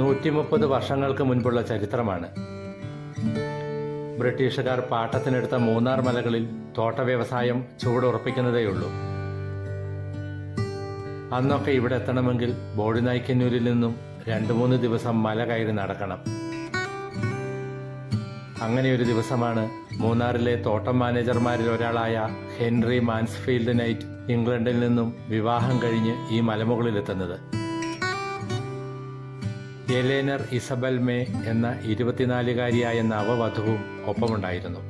നൂറ്റി മുപ്പത് വർഷങ്ങൾക്ക് മുൻപുള്ള ചരിത്രമാണ്. ബ്രിട്ടീഷുകാർ പാട്ടത്തിനെടുത്ത മൂന്നാർ മലകളിൽ തോട്ട വ്യവസായം ചുവടുറപ്പിക്കുന്നതേയുള്ളൂ. അന്നൊക്കെ ഇവിടെ എത്തണമെങ്കിൽ ബോഡിനായ്ക്കന്നൂരിൽ നിന്നും രണ്ട് മൂന്ന് ദിവസം മല കയറി നടക്കണം. അങ്ങനെ ഒരു ദിവസമാണ് മൂന്നാറിലെ തോട്ടം മാനേജർമാരിൽ ഒരാളായ ഹെൻറി മാൻസ്ഫീൽഡ് നൈറ്റ് ഇംഗ്ലണ്ടിൽ നിന്നും വിവാഹം കഴിഞ്ഞ് ഈ മലമുകളിലെത്തുന്നത്. എലേനർ ഇസബൽ മേ എന്ന ഇരുപത്തിനാലുകാരിയായ നവവധുവും ഒപ്പമുണ്ടായിരുന്നു.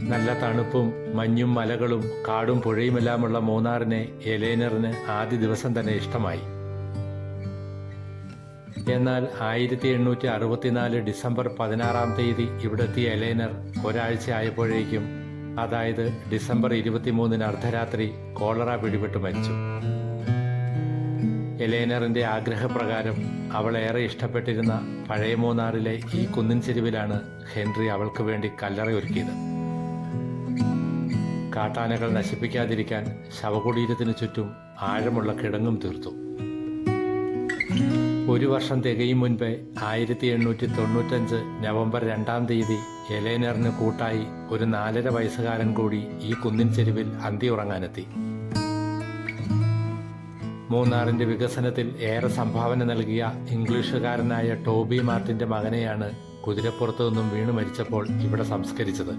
നല്ല തണുപ്പും മഞ്ഞും മലകളും കാടും പുഴയുമെല്ലാമുള്ള മൂന്നാറിനെ എലേനറിന് ആദ്യ ദിവസം തന്നെ ഇഷ്ടമായി. എന്നാൽ ആയിരത്തി എണ്ണൂറ്റി അറുപത്തിനാല് ഡിസംബർ പതിനാറാം തീയതി ഇവിടെത്തിയ എലേനർ ഒരാഴ്ച ആയപ്പോഴേക്കും അതായത് ഡിസംബർ ഇരുപത്തിമൂന്നിന് അർദ്ധരാത്രി കോളറ പിടിപെട്ട് മരിച്ചു. എലേനറിന്റെ ആഗ്രഹപ്രകാരം അവൾ ഏറെ ഇഷ്ടപ്പെട്ടിരുന്ന പഴയ മൂന്നാറിലെ ഈ കുന്നിൻ ചെരുവിലാണ് ഹെൻറി അവൾക്ക് വേണ്ടി കല്ലറ ഒരുക്കിയത്. കാട്ടാനകൾ നശിപ്പിക്കാതിരിക്കാൻ ശവകുടീരത്തിന് ചുറ്റും ആഴമുള്ള കിടങ്ങും തീർത്തു. ഒരു വർഷം തികയും മുൻപേ ആയിരത്തി എണ്ണൂറ്റി തൊണ്ണൂറ്റഞ്ച് നവംബർ രണ്ടാം തീയതി എലേനറിന് കൂട്ടായി ഒരു നാലര വയസ്സുകാരൻ കൂടി ഈ കുന്നിൻ ചെരുവിൽ അന്തി ഉറങ്ങാനെത്തി മൂന്നാറിന്റെ വികസനത്തിൽ ഏറെ സംഭാവന നൽകിയ ഇംഗ്ലീഷുകാരനായ ടോബി മാർട്ടിന്റെ മകനെയാണ് കുതിരപ്പുറത്തു നിന്നും വീണു മരിച്ചപ്പോൾ ഇവിടെ സംസ്കരിച്ചത്.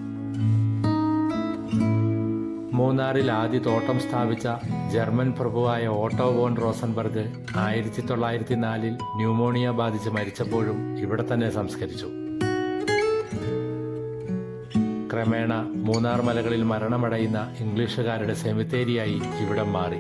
മൂന്നാറിൽ ആദ്യ തോട്ടം സ്ഥാപിച്ച ജർമ്മൻ പ്രഭുവായ ഓട്ടോ വോൺ റോസൻബർഗ് ആയിരത്തി തൊള്ളായിരത്തി നാലിൽ ന്യൂമോണിയ ബാധിച്ച് മരിച്ചപ്പോഴും ഇവിടെ തന്നെ സംസ്കരിച്ചു. ക്രമേണ മൂന്നാർ മലകളിൽ മരണമടയുന്ന ഇംഗ്ലീഷുകാരുടെ സെമിത്തേരിയായി ഇവിടം മാറി.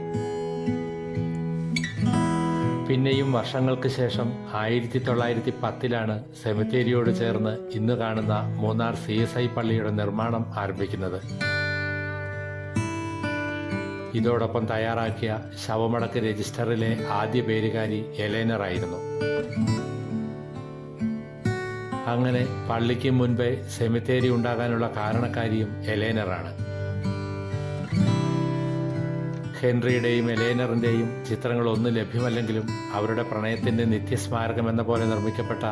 പിന്നെയും വർഷങ്ങൾക്ക് ശേഷം ആയിരത്തി തൊള്ളായിരത്തി പത്തിലാണ് സെമിത്തേരിയോട് ചേർന്ന് ഇന്ന് കാണുന്ന മൂന്നാർ സി എസ് ഐ പള്ളിയുടെ നിർമ്മാണം ആരംഭിക്കുന്നത്. ഇതോടൊപ്പം തയ്യാറാക്കിയ ശവമടക്ക് രജിസ്റ്ററിലെ ആദ്യ പേരുകാരി എലേനർ ആയിരുന്നു അങ്ങനെ പള്ളിക്ക് മുൻപേ സെമിത്തേരി ഉണ്ടാകാനുള്ള കാരണക്കാരിയും എലേനറാണ്. ഹെൻറിയുടെയും എലേനറിന്റെയും ചിത്രങ്ങളൊന്നും ലഭ്യമല്ലെങ്കിലും അവരുടെ പ്രണയത്തിന്റെ നിത്യസ്മാരകം എന്ന പോലെ നിർമ്മിക്കപ്പെട്ട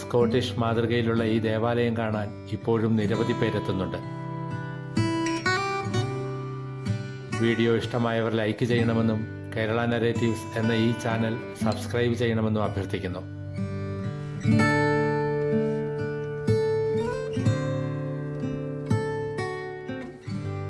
സ്കോട്ടിഷ് മാതൃകയിലുള്ള ഈ ദേവാലയം കാണാൻ ഇപ്പോഴും നിരവധി പേരെത്തുന്നുണ്ട്. വീഡിയോ ഇഷ്ടമായവർ ലൈക്ക് ചെയ്യണമെന്നും കേരള നരേറ്റീവ്സ് എന്ന ഈ ചാനൽ സബ്സ്ക്രൈബ് ചെയ്യണമെന്നും അഭ്യർത്ഥിക്കുന്നു.